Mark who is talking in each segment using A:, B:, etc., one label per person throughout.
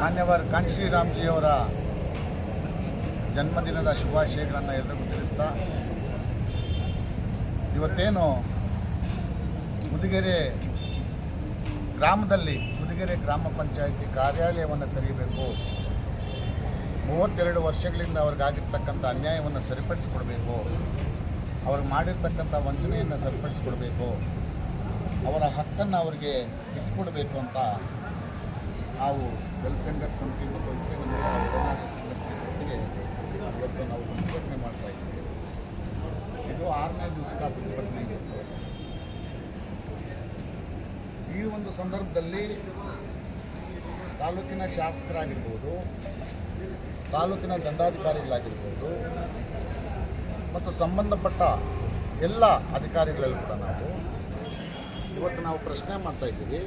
A: ಮಾನ್ಯವರ ಶ್ರೀರಾಮ್ಜಿಯವರ ಜನ್ಮದಿನದ ಶುಭಾಶಯಗಳನ್ನು ಎಲ್ಲರಿಗೂ ತಿಳಿಸ್ತಾ, ಇವತ್ತೇನು ಮುದಿಗೆರೆ ಗ್ರಾಮದಲ್ಲಿ, ಮುದಿಗೆರೆ ಗ್ರಾಮ ಪಂಚಾಯಿತಿ ಕಾರ್ಯಾಲಯವನ್ನು ತೆರೆಯಬೇಕು. ಮೂವತ್ತೆರಡು ವರ್ಷಗಳಿಂದ ಅವ್ರಿಗಾಗಿರ್ತಕ್ಕಂಥ ಅನ್ಯಾಯವನ್ನು ಸರಿಪಡಿಸ್ಕೊಡ್ಬೇಕು. ಅವ್ರಿಗೆ ಮಾಡಿರ್ತಕ್ಕಂಥ ವಂಚನೆಯನ್ನು ಸರಿಪಡಿಸ್ಕೊಡ್ಬೇಕು. ಅವರ ಹಕ್ಕನ್ನು ಅವರಿಗೆ ಬಿಟ್ಕೊಡ್ಬೇಕು ಅಂತ ನಾವು ಜನಸಂಘರ್ಷ ಸಮಿತಿ ಮತ್ತು ಸಂಘಟನೆ ಇವತ್ತು ನಾವು ಪ್ರತಿಭಟನೆ ಮಾಡ್ತಾ ಇದ್ದೀವಿ. ಇದು ಆರನೇ ದಿವಸದ ಪ್ರತಿಭಟನೆ ಈ ಒಂದು ಸಂದರ್ಭದಲ್ಲಿ ತಾಲೂಕಿನ ಶಾಸಕರಾಗಿರ್ಬೋದು, ತಾಲೂಕಿನ ದಂಡಾಧಿಕಾರಿಗಳಾಗಿರ್ಬೋದು, ಮತ್ತು ಸಂಬಂಧಪಟ್ಟ ಎಲ್ಲ ಅಧಿಕಾರಿಗಳಲ್ಲೂ ಕೂಡ ನಾವು ಇವತ್ತು ನಾವು ಪ್ರಶ್ನೆ ಮಾಡ್ತಾ ಇದ್ದೀವಿ.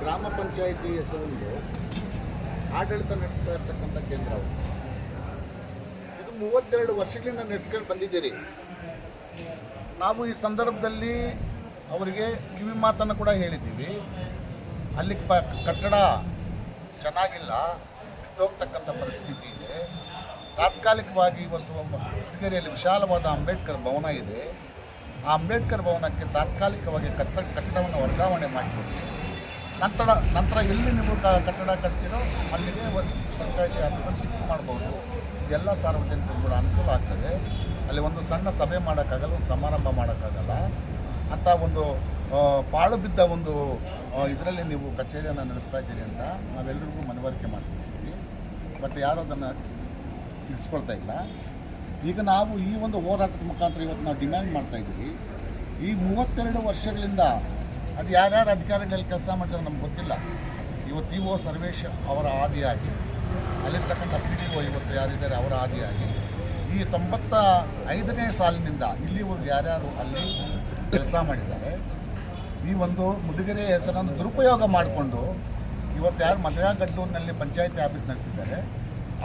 A: ಗ್ರಾಮ ಪಂಚಾಯಿತಿ ಹೆಸರೊಂದು ಆಡಳಿತ ನಡೆಸ್ತಾ ಇರ್ತಕ್ಕಂಥ ಕೇಂದ್ರ ಇದು ಮೂವತ್ತೆರಡು ವರ್ಷಗಳಿಂದ ನಡೆಸ್ಕೊಂಡು ಬಂದಿದ್ದೀರಿ. ನಾವು ಈ ಸಂದರ್ಭದಲ್ಲಿ ಅವರಿಗೆ ಕಿವಿ ಮಾತನ್ನು ಕೂಡ ಹೇಳಿದ್ದೀವಿ. ಅಲ್ಲಿ ಪ ಕಟ್ಟಡ ಚೆನ್ನಾಗಿಲ್ಲ, ಬಿದ್ದೋಗ್ತಕ್ಕಂಥ ಪರಿಸ್ಥಿತಿ ಇದೆ. ತಾತ್ಕಾಲಿಕವಾಗಿ ಇವತ್ತು ಹುಡುಗೇರಿಯಲ್ಲಿ ವಿಶಾಲವಾದ ಅಂಬೇಡ್ಕರ್ ಭವನ ಇದೆ. ಆ ಅಂಬೇಡ್ಕರ್ ಭವನಕ್ಕೆ ತಾತ್ಕಾಲಿಕವಾಗಿ ಕಟ್ಟ ಕಟ್ಟಡವನ್ನು ವರ್ಗಾವಣೆ ಮಾಡಿಕೊಡಿ. ನಂತರ ನಂತರ ಎಲ್ಲಿ ನೀವು ಕಟ್ಟಡ ಕಟ್ತೀರೋ ಅಲ್ಲಿಗೆ ಒಂದು ಪಂಚಾಯತಿ ಆಫೀಸಲ್ಲಿ ಶಿಫ್ಟ್ ಮಾಡ್ಬೋದು. ಇದೆಲ್ಲ ಸಾರ್ವಜನಿಕರು ಕೂಡ ಅನುಕೂಲ ಆಗ್ತದೆ. ಅಲ್ಲಿ ಒಂದು ಸಣ್ಣ ಸಭೆ ಮಾಡೋಕ್ಕಾಗಲ್ಲ, ಒಂದು ಸಮಾರಂಭ ಮಾಡೋಕ್ಕಾಗಲ್ಲ. ಅಂತ ಒಂದು ಪಾಳು ಬಿದ್ದ ಒಂದು ಇದರಲ್ಲಿ ನೀವು ಕಚೇರಿಯನ್ನು ನಡೆಸ್ತಾ ಇದ್ದೀರಿ ಅಂತ ನಾವೆಲ್ಲರಿಗೂ ಮನವರಿಕೆ ಮಾಡ್ತಿದ್ದೀವಿ ಬಟ್ ಯಾರು ಅದನ್ನು ಇಡಿಸ್ಕೊಳ್ತಾ ಇಲ್ಲ. ಈಗ ನಾವು ಈ ಒಂದು ಹೋರಾಟದ ಮುಖಾಂತರ ಇವತ್ತು ನಾವು ಡಿಮ್ಯಾಂಡ್ ಮಾಡ್ತಾ ಇದ್ದೀವಿ. ಈ ಮೂವತ್ತೆರಡು ವರ್ಷಗಳಿಂದ ಅದು ಯಾರ್ಯಾರು ಅಧಿಕಾರಿಗಳಲ್ಲಿ ಕೆಲಸ ಮಾಡ್ತಾರೆ ನಮ್ಗೆ ಗೊತ್ತಿಲ್ಲ. ಇವತ್ತು ಇ ಒ ಸರ್ವೇಶ್ ಅವರ ಆದಿಯಾಗಿ ಅಲ್ಲಿರ್ತಕ್ಕಂಥ ಪಿ ಡಿ ಒ ಇವತ್ತು ಯಾರಿದ್ದಾರೆ ಅವರ ಆದಿಯಾಗಿ ಈ ತೊಂಬತ್ತ ಐದನೇ ಸಾಲಿನಿಂದ ಇಲ್ಲಿವರೆಗೂ ಯಾರ್ಯಾರು ಅಲ್ಲಿ ಕೆಲಸ ಮಾಡಿದ್ದಾರೆ, ಈ ಒಂದು ಮುದುಗೆರೆ ಹೆಸರನ್ನು ದುರುಪಯೋಗ ಮಾಡಿಕೊಂಡು ಇವತ್ತು ಯಾರು ಮದುವೆಗಡ್ಡೂರಿನಲ್ಲಿ ಪಂಚಾಯತಿ ಆಫೀಸ್ ನಡೆಸಿದ್ದಾರೆ,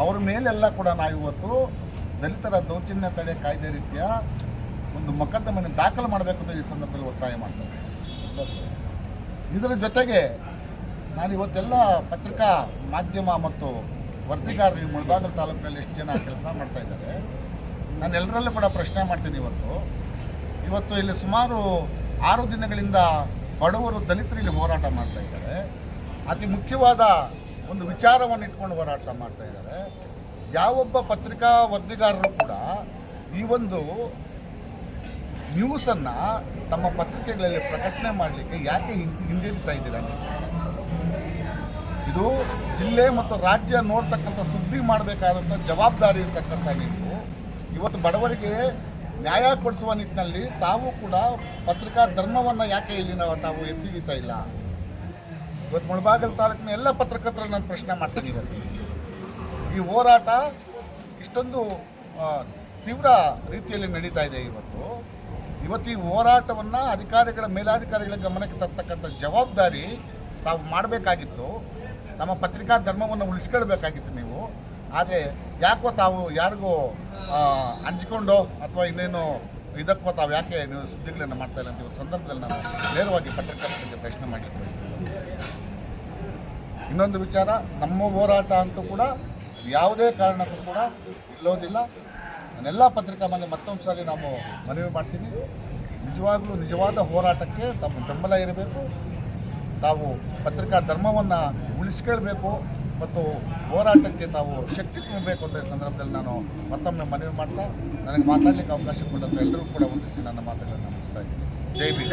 A: ಅವ್ರ ಮೇಲೆಲ್ಲ ಕೂಡ ನಾವು ಇವತ್ತು ದಲಿತರ ದೌರ್ಜನ್ಯ ತಡೆ ಕಾಯ್ದೆ ರೀತಿಯ ಒಂದು ಮೊಕದ್ದಮೆಯನ್ನು ದಾಖಲು ಮಾಡಬೇಕು ಅಂತ ಈ ಸಂದರ್ಭದಲ್ಲಿ ಒತ್ತಾಯ ಮಾಡ್ತಾರೆ ಇದರ ಜೊತೆಗೆ ನಾನು ಇವತ್ತೆಲ್ಲ ಪತ್ರಿಕಾ ಮಾಧ್ಯಮ ಮತ್ತು ವರದಿಗಾರರು ಮುಳಬಾಗಲ್ ತಾಲೂಕಿನಲ್ಲಿ ಎಷ್ಟು ಜನ ಕೆಲಸ ಮಾಡ್ತಾ ಇದ್ದಾರೆ, ನಾನು ಎಲ್ಲರಲ್ಲೂ ಕೂಡ ಪ್ರಶ್ನೆ ಮಾಡ್ತೀನಿ ಇವತ್ತು. ಇವತ್ತು ಇಲ್ಲಿ ಸುಮಾರು ಆರು ದಿನಗಳಿಂದ ಬಡವರು ದಲಿತರು ಇಲ್ಲಿ ಹೋರಾಟ ಮಾಡ್ತಾ ಇದ್ದಾರೆ. ಅತಿ ಮುಖ್ಯವಾದ ಒಂದು ವಿಚಾರವನ್ನು ಇಟ್ಕೊಂಡು ಹೋರಾಟ ಮಾಡ್ತಾ ಇದ್ದಾರೆ. ಯಾವೊಬ್ಬ ಪತ್ರಿಕಾ ವರದಿಗಾರರು ಕೂಡ ಈ ಒಂದು ನ್ಯೂಸನ್ನು ತಮ್ಮ ಪತ್ರಿಕೆಗಳಲ್ಲಿ ಪ್ರಕಟಣೆ ಮಾಡಲಿಕ್ಕೆ ಯಾಕೆ ಹಿಂದಿರುತ್ತಾ ಹಿಂದಿರ್ತಾ ಇದ್ದೀರಾ ಇದು ಜಿಲ್ಲೆ ಮತ್ತು ರಾಜ್ಯ ನೋಡ್ತಕ್ಕಂಥ ಸುದ್ದಿ ಮಾಡಬೇಕಾದಂಥ ಜವಾಬ್ದಾರಿ ಇರ್ತಕ್ಕಂಥ ನೀವು. ಇವತ್ತು ಬಡವರಿಗೆ ನ್ಯಾಯ ಕೊಡಿಸುವ ನಿಟ್ಟಿನಲ್ಲಿ ತಾವು ಕೂಡ ಪತ್ರಿಕಾ ಧರ್ಮವನ್ನು ಯಾಕೆ ಇಲ್ಲಿ ನಾವು ತಾವು ಎತ್ತಿಗೀತಾ ಇಲ್ಲ? ಇವತ್ತು ಮುಳಬಾಗಲ್ ತಾಲೂಕಿನ ಎಲ್ಲ ಪತ್ರಕರ್ತರ ನಾನು ಪ್ರಶ್ನೆ ಮಾಡ್ತೀನಿ ಇವತ್ತು. ಈ ಹೋರಾಟ ಇಷ್ಟೊಂದು ತೀವ್ರ ರೀತಿಯಲ್ಲಿ ನಡೀತಾ ಇದೆ ಇವತ್ತು. ಇವತ್ತು ಈ ಹೋರಾಟವನ್ನು ಅಧಿಕಾರಿಗಳ ಮೇಲಾಧಿಕಾರಿಗಳ ಗಮನಕ್ಕೆ ತರ್ತಕ್ಕಂಥ ಜವಾಬ್ದಾರಿ ತಾವು ಮಾಡಬೇಕಾಗಿತ್ತು. ನಮ್ಮ ಪತ್ರಿಕಾ ಧರ್ಮವನ್ನು ಉಳಿಸ್ಕೊಳ್ಬೇಕಾಗಿತ್ತು ನೀವು. ಆದರೆ ಯಾಕೋ ತಾವು ಯಾರಿಗೂ ಹಂಚ್ಕೊಂಡೋ ಅಥವಾ ಇನ್ನೇನು ಇದಕ್ಕೋ ತಾವು ಯಾಕೆ ನೀವು ಸುದ್ದಿಗಳನ್ನು ಮಾಡ್ತಾ ಇಲ್ಲ ಅಂತ ಇವತ್ತು ಸಂದರ್ಭದಲ್ಲಿ ನಾನು ನೇರವಾಗಿ ಪತ್ರಕರ್ತರಿಗೆ ಪ್ರಶ್ನೆ ಮಾಡಿ ಇನ್ನೊಂದು ವಿಚಾರ, ನಮ್ಮ ಹೋರಾಟ ಅಂತೂ ಕೂಡ ಯಾವುದೇ ಕಾರಣಕ್ಕೂ ಕೂಡ ನಿಲ್ಲೋದಿಲ್ಲ ನಾನೆಲ್ಲ ಪತ್ರಿಕಾ ಮನೆ ಮತ್ತೊಂದು ಸಾರಿ ನಾವು ಮನವಿ ಮಾಡ್ತೀನಿ. ನಿಜವಾಗಲೂ ನಿಜವಾದ ಹೋರಾಟಕ್ಕೆ ತಮ್ಮ ಬೆಂಬಲ ಇರಬೇಕು. ತಾವು ಪತ್ರಿಕಾ ಧರ್ಮವನ್ನು ಉಳಿಸ್ಕೊಳ್ಬೇಕು ಮತ್ತು ಹೋರಾಟಕ್ಕೆ ತಾವು ಶಕ್ತಿ ತುಂಬಬೇಕು ಅಂತ ಸಂದರ್ಭದಲ್ಲಿ ನಾನು ಮತ್ತೊಮ್ಮೆ ಮನವಿ ಮಾಡ್ತಾ, ನನಗೆ ಮಾತಾಡಲಿಕ್ಕೆ ಅವಕಾಶ ಕೊಟ್ಟಂತ ಎಲ್ಲರೂ ಕೂಡ ಒಂದಿಸಿ ನನ್ನ ಮಾತುಗಳನ್ನು ಮುಗಿಸ್ತಾ ಇದ್ದೀನಿ. ಜೈ ಬಿ